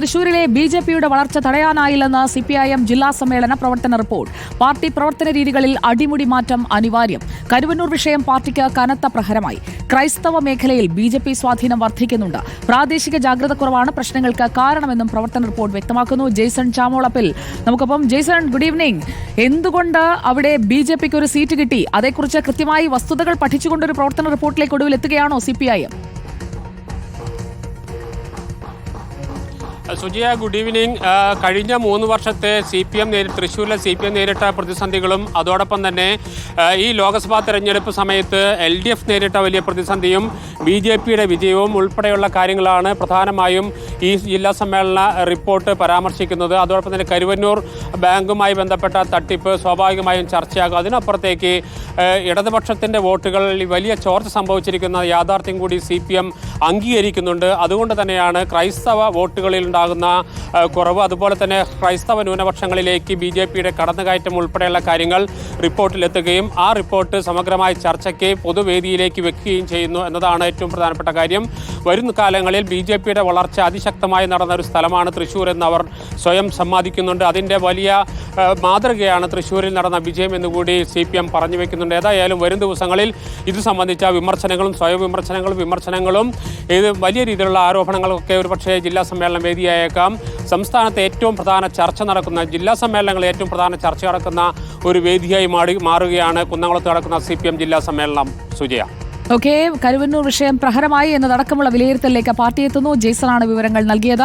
തൃശൂരിലെ B J പിയുടെ വളർച്ച തടയാനായില്ലെന്ന് സി പി ഐ എം ജില്ലാ സമ്മേളന പ്രവർത്തന റിപ്പോർട്ട്. പാർട്ടി പ്രവർത്തന രീതികളിൽ അടിമുടി മാറ്റം അനിവാര്യം. കരുവന്നൂർ വിഷയം പാർട്ടിക്ക് കനത്ത പ്രഹരമായി. ക്രൈസ്തവ മേഖലയിൽ ബി ജെ പി സ്വാധീനം വർദ്ധിക്കുന്നുണ്ട്. പ്രാദേശിക ജാഗ്രത കുറവാണ് പ്രശ്നങ്ങൾക്ക് കാരണമെന്നും പ്രവർത്തന റിപ്പോർട്ട് വ്യക്തമാക്കുന്നു. ജെയ്സൺ ചാമോളപ്പിൽ നമുക്കൊപ്പം. ജെയ്സൺ ഗുഡ് ഈവനിംഗ് എന്തുകൊണ്ട് അവിടെ ബി ജെ പിക്ക് ഒരു സീറ്റ് കിട്ടി? അതേക്കുറിച്ച് കൃത്യമായി വസ്തുതകൾ പഠിച്ചുകൊണ്ടൊരു പ്രവർത്തന റിപ്പോർട്ടിലേക്ക് ഒടുവിൽ എത്തുകയാണോ C P I M? Sujiya good evening കഴിഞ്ഞ മൂന്ന് വർഷത്തെ സി പി എം നേരി തൃശ്ശൂരിലെ സി പി എം നേരിട്ട പ്രതിസന്ധികളും അതോടൊപ്പം തന്നെ ഈ ലോക്സഭാ തെരഞ്ഞെടുപ്പ് സമയത്ത് എൽ ഡി എഫ് നേരിട്ട വലിയ പ്രതിസന്ധിയും ബി ജെ പിയുടെ വിജയവും ഉൾപ്പെടെയുള്ള കാര്യങ്ങളാണ് പ്രധാനമായും ഈ ജില്ലാ സമ്മേളന റിപ്പോർട്ട് പരാമർശിക്കുന്നത്. അതോടൊപ്പം തന്നെ കരുവന്നൂർ ബാങ്കുമായി ബന്ധപ്പെട്ട തട്ടിപ്പ് സ്വാഭാവികമായും ചർച്ചയാകും. അതിനപ്പുറത്തേക്ക് ഇടതുപക്ഷത്തിന്റെ വോട്ടുകളിൽ വലിയ ചോർച്ച സംഭവിച്ചിരിക്കുന്ന യാഥാർത്ഥ്യം കൂടി സി പി എം അംഗീകരിക്കുന്നുണ്ട്. അതുകൊണ്ട് തന്നെയാണ് ക്രൈസ്തവ വോട്ടുകളിൽ ഉണ്ടാകുന്ന കുറവ്. അതുപോലെ തന്നെ ക്രൈസ്തവ ന്യൂനപക്ഷങ്ങളിലേക്ക് ബി ജെ പിയുടെ കടന്നുകയറ്റം ഉൾപ്പെടെയുള്ള കാര്യങ്ങൾ റിപ്പോർട്ടിലെത്തുകയും ആ റിപ്പോർട്ട് സമഗ്രമായ ചർച്ചയ്ക്ക് പൊതുവേദിയിലേക്ക് വെക്കുകയും ചെയ്യുന്നു എന്നതാണ് ഏറ്റവും പ്രധാനപ്പെട്ട കാര്യം. വരുന്ന കാലങ്ങളിൽ ബി ജെ പിയുടെ വളർച്ച അതിശക്തമായി നടന്ന ഒരു സ്ഥലമാണ് തൃശ്ശൂർ എന്ന് അവർ സ്വയം സമ്മതിക്കുന്നുണ്ട്. അതിന്റെ വലിയ മാതൃകയാണ് തൃശ്ശൂരിൽ നടന്ന വിജയം എന്നുകൂടി സി പി എം പറഞ്ഞു വെക്കുന്നുണ്ട്. ഏതായാലും വരും ദിവസങ്ങളിൽ ഇത് സംബന്ധിച്ച വിമർശനങ്ങളും സ്വയം വിമർശനങ്ങളും വിമർശനങ്ങളും ഇത് വലിയ രീതിയിലുള്ള ആരോപണങ്ങളൊക്കെ ഒരുപക്ഷേ ജില്ലാ സമ്മേളനം വേദിയായേക്കാം. സംസ്ഥാനത്തെ ഏറ്റവും പ്രധാന ചർച്ച നടക്കുന്ന ജില്ലാ സമ്മേളനങ്ങളിൽ ഏറ്റവും പ്രധാന ചർച്ച നടക്കുന്ന ഒരു വേദിയായി മാറി മാറുകയാണ് കുന്നംകുളത്ത് നടക്കുന്ന സി ജില്ലാ സമ്മേളനം. സുജയ. ഓക്കെ കരുവന്നൂർ വിഷയം പ്രഹരമായി എന്നതടക്കമുള്ള വിലയിരുത്തലിലേക്ക് പാർട്ടി എത്തുന്നു ജെയ്സണാണ് വിവരങ്ങൾ നൽകിയത്.